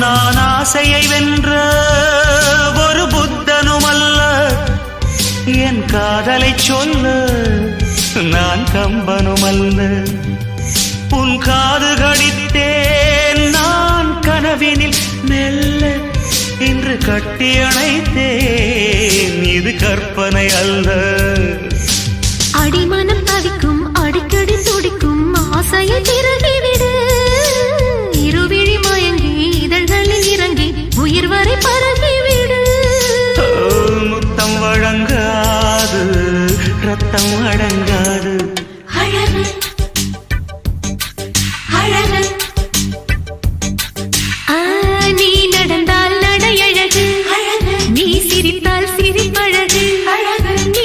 நான் ஆசையை வென்ற ஒரு புத்தனும் அல்ல என் காதலை சொல்ல நான் கம்பனும் அல்ல உன் காது கடித்தேன் நான் கனவினில் மெல்ல இன்று கட்டியணைத்தேன் இது கற்பனை அல்ல. ரத்தம் அடங்காது. அழகு. அழகு. நீ நடந்தால் நடை அழகு. நீ சிரித்தால் சிரிப்பழகு. அழகு.